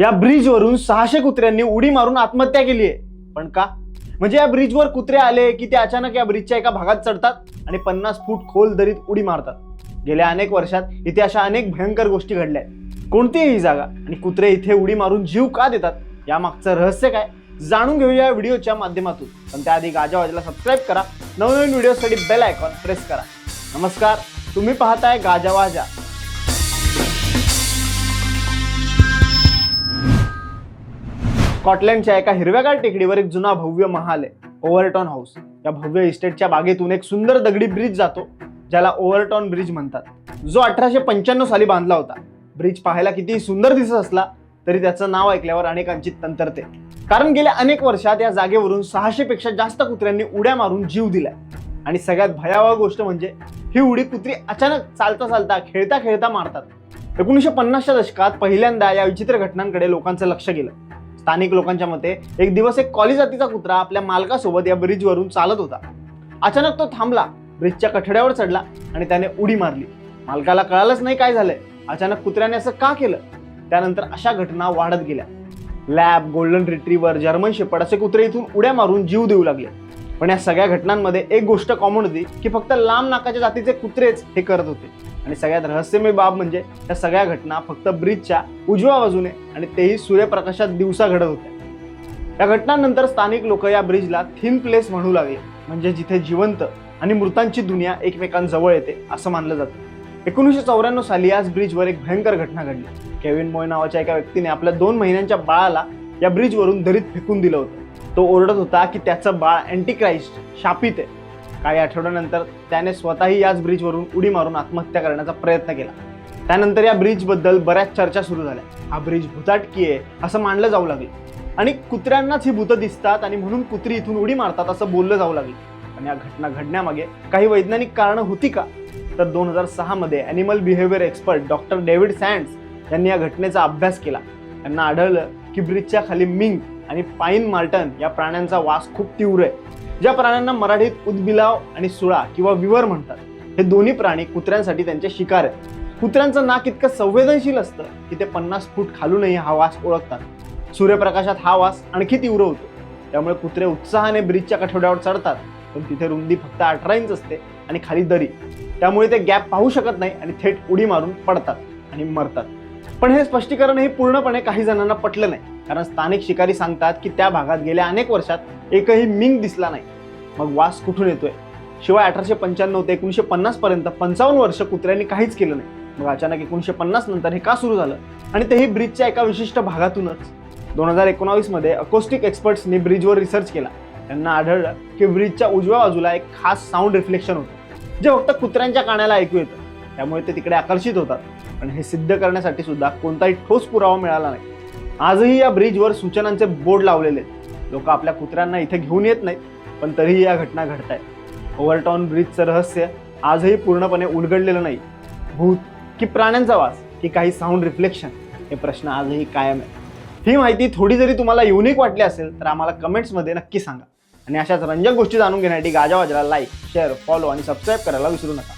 या ब्रिजवरून सहाशे कुत्र्यांनी उडी मारून आत्महत्या केली आहे. पण का? म्हणजे या ब्रिजवर कुत्रे आले की ते अचानक या ब्रिजच्या एका भागात चढतात आणि पन्नास फूट खोल दरीत उडी मारतात. गेल्या अनेक वर्षात इथे अशा अनेक भयंकर गोष्टी घडल्या आहेत. कोणतीही ही जागा आणि कुत्रे इथे उडी मारून जीव का देतात? यामागचं रहस्य काय? जाणून घेऊया या व्हिडिओच्या माध्यमातून. पण त्याआधी गाजावाजाला सबस्क्राईब करा. नवनवीन व्हिडिओसाठी बेल आयकॉन प्रेस करा. नमस्कार. तुम्ही पाहताय गाजावाजा. स्कॉटलंडच्या एका हिरव्यागार टेकडीवर एक जुना भव्य महाल आहे ओव्हरटॉन हाऊस. या भव्य इस्टेटच्या बागेतून एक सुंदर दगडी ब्रिज जातो ज्याला ओव्हरटॉन ब्रिज म्हणतात. जो अठराशे पंच्याण्णव साली बांधला होता. ब्रिज पाहायला किती सुंदर दिसत असला तरी त्याचं नाव ऐकल्यावर अनेकांची तंतरते. कारण गेल्या अनेक वर्षात या जागेवरून सहाशे पेक्षा जास्त कुत्र्यांनी उड्या मारून जीव दिलाय. आणि सगळ्यात भयावह गोष्ट म्हणजे ही उडी कुत्री अचानक चालता चालता खेळता खेळता मारतात. एकोणीसशे पन्नासच्या दशकात पहिल्यांदा या विचित्र घटनांकडे लोकांचं लक्ष गेलं. स्थानिक लोकांच्या मते एक दिवस एक कॉली जातीचा कुत्रा आपल्या मालकासोबत या ब्रिजवरून चालत होता. अचानक तो थांबला ब्रिजच्या कठड्यावर चढला आणि त्याने उडी मारली. मालकाला कळालंच नाही काय झालंय. अचानक कुत्र्याने असं का केलं? त्यानंतर अशा घटना वाढत गेल्या. Lab golden retriever German shepherd असे कुत्रे इथून उड्या मारून जीव देऊ लागले. पण या सगळ्या घटनांमध्ये एक गोष्ट कॉमन होती की फक्त लांब नाकाच्या जातीचे कुत्रेच हे करत होते. आणि सगळ्यात रहस्यमय बाब म्हणजे या सगळ्या घटना फक्त ब्रिजच्या उजव्या बाजूने आणि तेही सूर्यप्रकाशात दिवसा घडत होत्या. या घटनांनंतर स्थानिक लोक या ब्रिजला थिन प्लेस म्हणू लागले म्हणजे जिथे जिवंत आणि मृतांची दुनिया एकमेकांजवळ येते असं मानलं जातं. एकोणीसशे चौऱ्याण्णव साली याच ब्रिजवर एक भयंकर घटना घडली. केविन मोय नावाच्या एका व्यक्तीने आपल्या दोन महिन्यांच्या बाळाला या ब्रिजवरून दरीत फेकून दिलं होतं. तो ओरडत होता की त्याचं बाळ अँटिक्राइस्ट शापित आहे. काही आठवड्यानंतर त्याने स्वतःही याच ब्रिजवरून उडी मारून आत्महत्या करण्याचा प्रयत्न केला. त्यानंतर या ब्रिजबद्दल बऱ्याच चर्चा सुरू झाल्या. हा ब्रिज भुताटकी आहे असं मानलं जाऊ लागलं. आणि कुत्र्यांनाच ही भूतं दिसतात आणि म्हणून कुत्री इथून उडी मारतात असं बोललं जाऊ लागलं. पण या घटना घडण्यामागे काही वैज्ञानिक कारणं होती का? तर दोन हजार सहामध्ये animal behaviour expert doctor David Sands यांनी या घटनेचा अभ्यास केला. त्यांना आढळलं की ब्रिजच्या खाली मिंग आणि पाईन मार्टन या प्राण्यांचा वास खूप तीव्र आहे. ज्या प्राण्यांना मराठीत उदबिलाव आणि सुळा किंवा विवर म्हणतात हे दोन्ही प्राणी कुत्र्यांसाठी त्यांचे शिकार आहेत. कुत्र्यांचं नाक इतकं संवेदनशील असतं की ते पन्नास फूट खालूनही हा वास ओळखतात. सूर्यप्रकाशात हा वास आणखी तीव्र होतो. त्यामुळे कुत्रे उत्साहाने ब्रिजच्या कठोड्यावर चढतात पण तिथे रुंदी फक्त अठरा इंच असते आणि खाली दरी. त्यामुळे ते गॅप पाहू शकत नाही आणि थेट उडी मारून पडतात आणि मरतात. पण हे स्पष्टीकरण हे पूर्णपणे काही जणांना पटलं नाही. कारण स्थानिक शिकारी सांगतात की त्या भागात गेल्या अनेक वर्षात एकही मिंग दिसला नाही. मग वास कुठून येतोय? शिवाय अठराशे पंच्याण्णव ते एकोणीशे पन्नास पर्यंत पंचावन्न वर्ष कुत्र्यांनी काहीच केलं नाही. मग अचानक एकोणीशे पन्नास नंतर हे का सुरू झालं? आणि तेही ब्रिजच्या एका विशिष्ट भागातूनच. दोन हजार एकोणावीसमध्ये अकोस्टिक एक्सपर्ट्सनी ब्रिजवर रिसर्च केला. त्यांना आढळलं की ब्रिजच्या उजव्या बाजूला एक खास साऊंड रिफ्लेक्शन होतं जे फक्त कुत्र्यांच्या कानाला ऐकू येतं. त्यामुळे ते तिकडे आकर्षित होतात. पण हे सिद्ध करण्यासाठी सुद्धा कोणताही ठोस पुरावा मिळाला नाही. आजही या ब्रिजवर सूचनांचे बोर्ड लावलेले आहेत. लोक आपल्या कुत्र्यांना इथे घेऊन येत नाहीत पण तरीही या घटना घडत आहेत ओव्हरटाऊन ब्रिजचं रहस्य आजही पूर्णपणे उलगडलेलं नाही. भूत की प्राण्यांचा वास की काही साऊंड रिफ्लेक्शन हे प्रश्न आजही कायम आहे ही माहिती थोडी जरी तुम्हाला युनिक वाटली असेल तर आम्हाला कमेंट्समध्ये नक्की सांगा. आणि अशाच रंजक गोष्टी जाणून घेण्यासाठी गाजावाजाला लाईक शेअर फॉलो आणि सबस्क्राईब करायला विसरू नका.